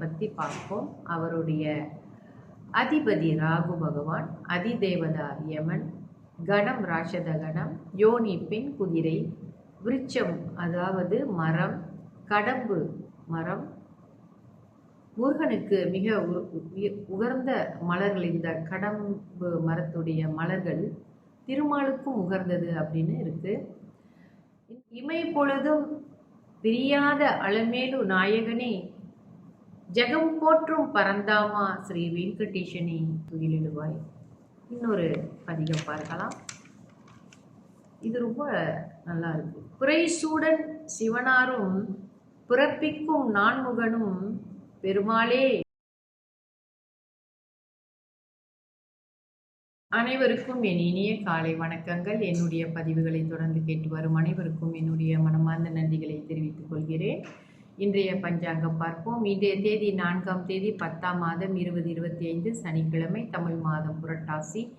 பற்றி பார்ப்போம். அவருடைய அதிபதி ராகு பகவான் அதிதேவதா யமன் கணம் ராஷத கணம் யோனி பெண் குதிரை விருட்சம் அதாவது மரம் கடம்பு மரம். முருகனுக்கு மிக உகர்ந்த மலர்கள் இந்த கடம்பு மரத்துடைய மலர்கள் திருமாலுக்கும் உகர்ந்தது அப்படின்னு இருக்கு. இமை பொழுதும் பிரியாத அளமேலு நாயகனே ஜெகம் போற்றும் பரந்தாமா ஸ்ரீ வெங்கடேஷனி துயிலிடுவாய். இன்னொரு பதிகம் பார்க்கலாம். இது ரொம்ப நல்லா இருக்கு. புரைசூடன் சிவனாரும் பிறப்பிக்கும் நான்முகனும் பெருமாளே. அனைவருக்கும் என் இனிய காலை வணக்கங்கள். என்னுடைய பதிவுகளை தொடர்ந்து கேட்டு வரும் அனைவருக்கும் என்னுடைய மனமார்ந்த நன்றிகளை தெரிவித்துக் கொள்கிறேன். இன்றைய பஞ்சாங்கம் பார்ப்போம். இன்றைய தேதி நான்காம் தேதி பத்தாம் மாதம் இருபது இருபத்தி ஐந்து சனிக்கிழமை தமிழ் மாதம் புரட்டாசி.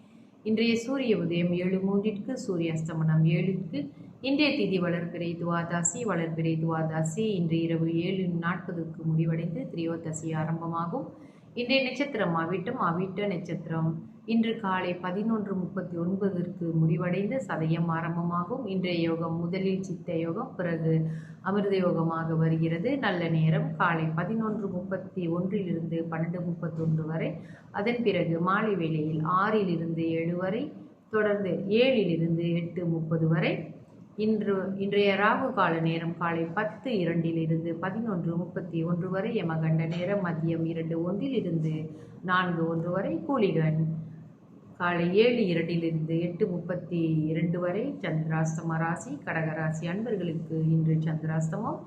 இன்றைய சூரிய உதயம் ஏழு மூன்றிற்கு சூரிய அஸ்தமனம் ஏழுக்கு. இன்றைய திதி வளர்பிறை துவாதாசி வளர்பிறை துவாதாசி. இன்று இரவு ஏழு நாற்பதுக்கு முடிவடைந்து திரியோதசி ஆரம்பமாகும். இன்றைய நட்சத்திரம் அவிட்டம் அவிட்ட நட்சத்திரம். இன்று காலை பதினொன்று முப்பத்தி ஒன்பதற்கு முடிவடைந்த சதயம் ஆரம்பமாகும். இன்றைய யோகம் முதலில் சித்த யோகம் பிறகு அமிர்த யோகமாக வருகிறது. நல்ல நேரம் காலை பதினொன்று முப்பத்தி ஒன்றிலிருந்து பன்னெண்டு முப்பத்தொன்று வரை. அதன் பிறகு மாலை வேளையில் ஆறிலிருந்து ஏழு வரை தொடர்ந்து ஏழிலிருந்து எட்டு முப்பது வரை. இன்று இன்றைய ராகு கால நேரம் காலை பத்து இரண்டிலிருந்து பதினொன்று முப்பத்தி ஒன்று வரை. யமகண்ட நேரம் மதியம் இரண்டு ஒன்றிலிருந்து நான்கு ஒன்று வரை. கூலிகன் காலை ஏழு இரண்டிலிருந்து எட்டு முப்பத்தி இரண்டு வரை சந்திராஸ்தம ராசி கடகராசி அன்பர்களுக்கு இன்று சந்திராஸ்தமம்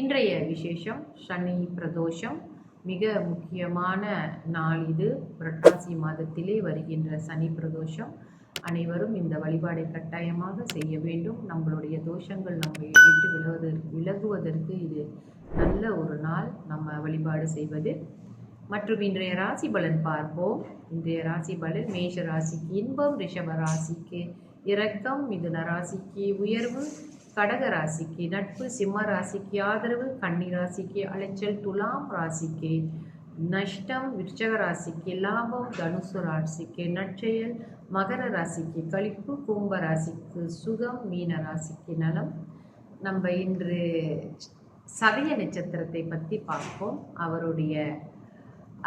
இன்றைய விசேஷம் சனி பிரதோஷம். மிக முக்கியமான நாள் இது. புரட்டாசி மாதத்திலே வருகின்ற சனி பிரதோஷம். அனைவரும் இந்த வழிபாடை கட்டாயமாக செய்ய வேண்டும். நம்மளுடைய தோஷங்கள் நம்மை விட்டு விலகுவதற்கு விலகுவதற்கு இது நல்ல ஒரு நாள். நம்ம வழிபாடு செய்வது. மற்றும் இன்றைய ராசி பலன் பார்ப்போம். இன்றைய ராசி பலன் மேஷ ராசிக்கு இன்பம் ரிஷப ராசிக்கு இரக்கம் மிதுன ராசிக்கு உயர்வு கடக ராசிக்கு நட்பு சிம்ம ராசிக்கு ஆதரவு கன்னி ராசிக்கு அலைச்சல் துலாம் ராசிக்கு நஷ்டம் விருச்சக ராசிக்கு லாபம் தனுசு ராசிக்கு நற்செயல் மகர ராசிக்கு கழிப்பு கும்ப ராசிக்கு சுகம் மீன ராசிக்கு நலம். நம்ம இன்று சதய நட்சத்திரத்தை பற்றி பார்ப்போம். அவருடைய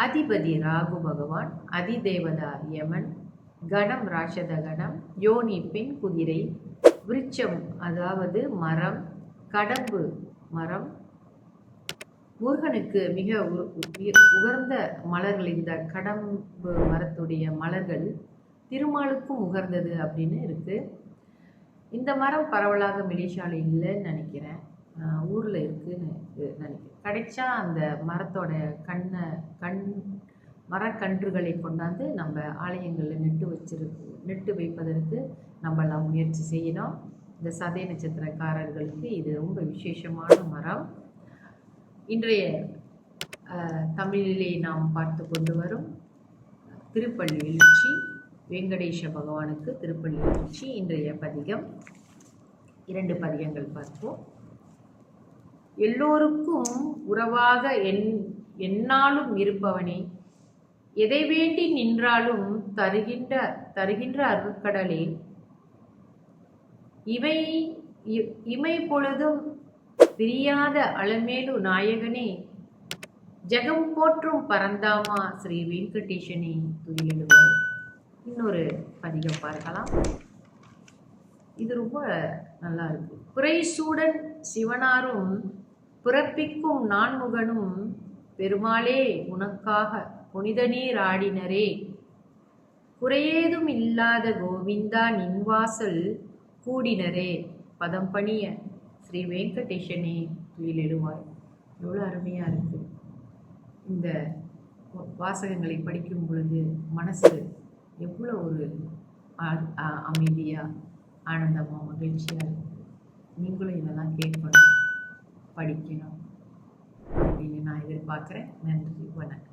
அதிபதி ராகு பகவான் அதிதேவதா யமன் கணம் ராஷத கணம் யோனி பெண் குதிரை விருட்சம் அதாவது மரம் கடம்பு மரம். முருகனுக்கு மிக உகர்ந்த மலர்கள் இந்த கடம்பு மரத்துடைய மலர்கள் திருமாலுக்கும் உகர்ந்தது அப்படின்னு இருக்குது இந்த மரம் பரவலாக மலேசியாவில் இல்லைன்னு நினைக்கிறேன். ஊரில் இருக்குன்னு நினைக்கிறேன். கிடைச்சா அந்த மரத்தோட கண்ணை கண் மரக்கன்றுகளை கொண்டாந்து நம்ம ஆலயங்களில் நெட்டு வச்சிருக்கு நெட்டு வைப்பதற்கு நம்மளாம் முயற்சி செய்யணும். இந்த சதய நட்சத்திரக்காரர்களுக்கு இது ரொம்ப விசேஷமான மரம். இன்றைய தமிழிலே நாம் பார்த்து கொண்டு வரும் திருப்பள்ளி எழுச்சி வெங்கடேஷ பகவானுக்கு திருப்பள்ளி எழுச்சி இன்றைய பதிகம். இரண்டு பதிகங்கள் பார்ப்போம். எல்லோருக்கும் உறவாக என் என்னாலும் இருப்பவனே எதை வேண்டி நின்றாலும் தருகின்ற தருகின்ற அருட்கடலே இவை இ- இமை பொழுதும் பிரியாத அலமேலு நாயகனே ஜெகம் போற்றும் பரந்தாமா ஸ்ரீ வெங்கடேஷனே துயிலிடுவார் இன்னொரு பதிகம் பார்க்கலாம். இது ரொம்ப நல்லா இருக்கு. சூடன் சிவனாரும் பிறப்பிக்கும் நான்முகனும் பெருமாளே உனக்காக புனித நீர் ஆடினரே. குறையேதும் இல்லாத கோவிந்தா நின்வாசல் கூடினரே. பதம் பணிய ஸ்ரீ வெங்கடேஷனே துயிலிடுவாய். எவ்வளோ அருமையாக இருக்கு. இந்த வாசகங்களை படிக்கும் பொழுது மனசு எவ்வளோ ஒரு அமைதியாக அமைதியா ஆனந்தமாக மகிழ்ச்சியாக இருக்கு. நீங்களும் இதெல்லாம் கேட்கணும். படிக்கணும். அப்படின்னு நான் எதிர்பார்க்குறேன். நன்றி வணக்கம்.